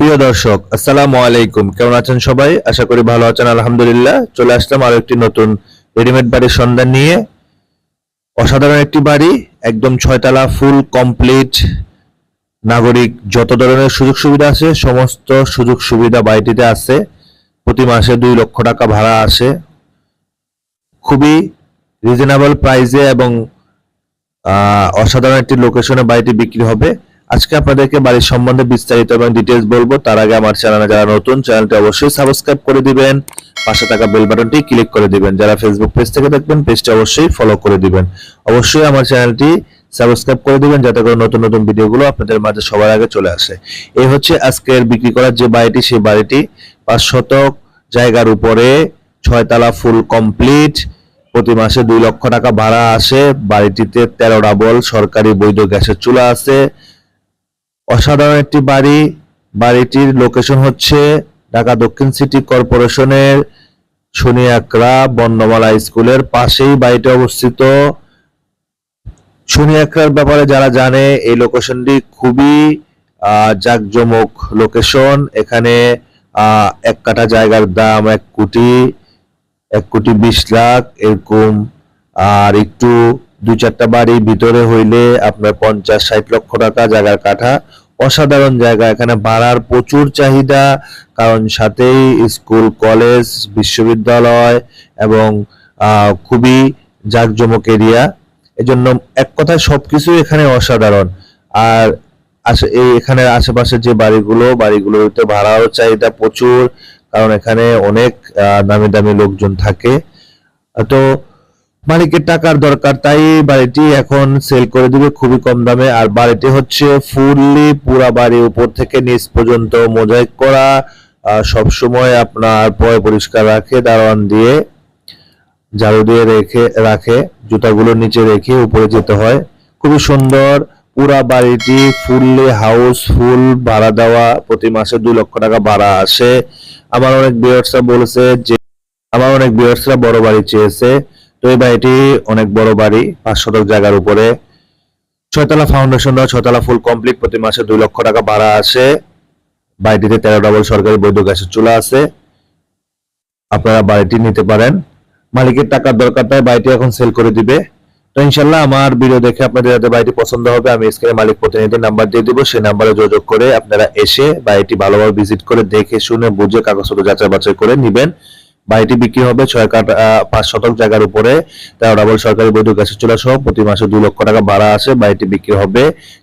প্রিয় দর্শক, আসসালামু আলাইকুম। কেমন আছেন সবাই? আশা করি ভালো আছেন, আলহামদুলিল্লাহ। চলে আসলাম আরও একটি নতুন রেডিমেড বাড়ির সন্ধান নিয়ে। অসাধারণ একটি বাড়ি, একদম ছয়তলা ফুল কমপ্লিট নাগরিক যত ধরনের সুযোগ সুবিধা আছে, সমস্ত সুযোগ সুবিধা বাড়িটিতে আছে। প্রতি মাসে দুই লক্ষ টাকা ভাড়া আসে। খুবই রিজনেবল প্রাইসে এবং অসাধারণ একটি লোকেশনে বাড়িটি বিক্রি হবে। আজকে আপনাদেরকে বাড়ির সম্বন্ধে বিস্তারিত এবং ডিটেলস বলব। তার আগে আমার চ্যানেলে যারা নতুন, চ্যানেলটি অবশ্যই সাবস্ক্রাইব করে দিবেন। পাশে থাকা বেল বাটনটি ক্লিক করে দিবেন। যারা ফেসবুক পেজ থেকে দেখবেন পেজটি অবশ্যই ফলো করে দিবেন। অবশ্যই আমার চ্যানেলটি সাবস্ক্রাইব করে দিবেন, যাতে করে নতুন নতুন ভিডিওগুলো আপনাদের মাঝে সবার আগে চলে আসে। এই হচ্ছে আজকের বিক্রি করার যে বাড়িটি, সেই বাড়িটি পাঁচ শতক জায়গার উপরে ছয়তলা ফুল কমপ্লিট প্রতি মাসে দুই লক্ষ টাকা ভাড়া আসে। বাড়িটিতে তেরো ডাবল সরকারি বৈধ গ্যাসের চুলা আছে। অসাধারণ একটি বাড়ি। বাড়িটির লোকেশন হচ্ছে ঢাকা দক্ষিণ সিটি কর্পোরেশনের শনিয়াকড়া বর্ণমালা স্কুলের পাশেই বাড়িটি অবস্থিত। শনিয়াকড়ার ব্যাপারে যারা জানে, এই লোকেশনটি খুবই জাঁকজমক লোকেশন এখানে এক কাঠা জায়গার দাম এক কোটি এক কোটি বিশ লাখ এরকম। আর একটু দু চারটা বাড়ি ভিতরে হইলে আপনার পঞ্চাশ, ষাট লক্ষ টাকা জায়গার কাঠা। অসাধারণ জায়গা, এখানে ভাড়ার প্রচুর চাহিদা, কারণ সাথেই স্কুল, কলেজ, বিশ্ববিদ্যালয় এবং খুবই জাঁকজমক এরিয়া। এজন্য এক কথায় সবকিছু এখানে অসাধারণ। আর এই এখানে আশেপাশে যে বাড়িগুলো বাড়িগুলোতে ভাড়াও চাহিদা প্রচুর, কারণ এখানে অনেক দামি দামি লোকজন থাকে। তো মালিকের টাকার দরকার, তাই বাড়িটি এখন সেল করে দিবে খুবই কম দামে। আর বাড়িটি হচ্ছে ফুললি পুরা বাড়ি উপর থেকে নিচ পর্যন্ত মোজাইক করা। সব সময় আপনার পয় পরিষ্কার রাখে, দারোয়ান দিয়ে ঝাড়ু দিয়ে রেখে, রাখে, জুতাগুলো নিচে রেখে উপরে যেতে হয়। খুবই সুন্দর পুরা বাড়িটি ফুললি হাউস ফুল ভাড়া দেওয়া। প্রতি মাসে দুই লক্ষ টাকা ভাড়া আসে। আমার অনেক বিয়ার্সরা বলেছে যে, আমার অনেক বিয়ার্সরা বড় বাড়ি চেয়েছে। তো এই বাড়িটি অনেক বড় বাড়ি, পাঁচ শতক জায়গার উপরে। ছয়তলা ফাউন্ডেশন ছয়তলা ফুল কমপ্লিট প্রতি মাসে দুই লক্ষ টাকা ভাড়া আসে। বাড়িটিতে তেরো ডাবল সরকারি বৈধ গ্যাসের চুলা আছে। আপনারা বাড়িটি নিতে পারেন। মালিকের টাকার দরকার তাই বাড়িটি এখন সেল করে দিবে। তো ইনশাল্লাহ আমার ভিডিও দেখে আপনাদের যাতে বাড়িটি পছন্দ হবে, আমি স্ক্রিনে মালিক প্রতিনিধির নাম্বার দিয়ে দিব। সেই নাম্বারে যোগাযোগ করে আপনারা এসে বাড়িটি ভালোভাবে ভিজিট করে দেখে, শুনে, বুঝে, কাগজপত্র যাচাই বাছাই করে নিবেন। বাড়িটি বিক্রি হবে ছয় আহ, পাঁচ শতক জায়গার উপরে। ডাবল সরকারি বৈধ গ্যাসের চুলা সহ প্রতি মাসে দুই লক্ষ টাকা ভাড়া আছে। বাড়িটি বিক্রি হবে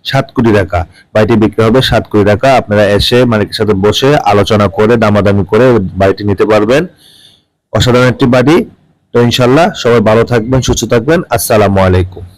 সাত কোটি টাকা। বাড়িটি বিক্রি হবে সাত কোটি টাকা। আপনারা এসে মালিকের সাথে বসে আলোচনা করে দামাদামি করে বাড়িটি নিতে পারবেন। অসাধারণ একটি বাড়ি। তো ইনশাল্লাহ সবাই ভালো থাকবেন সুস্থ থাকবেন। আসসালামু আলাইকুম।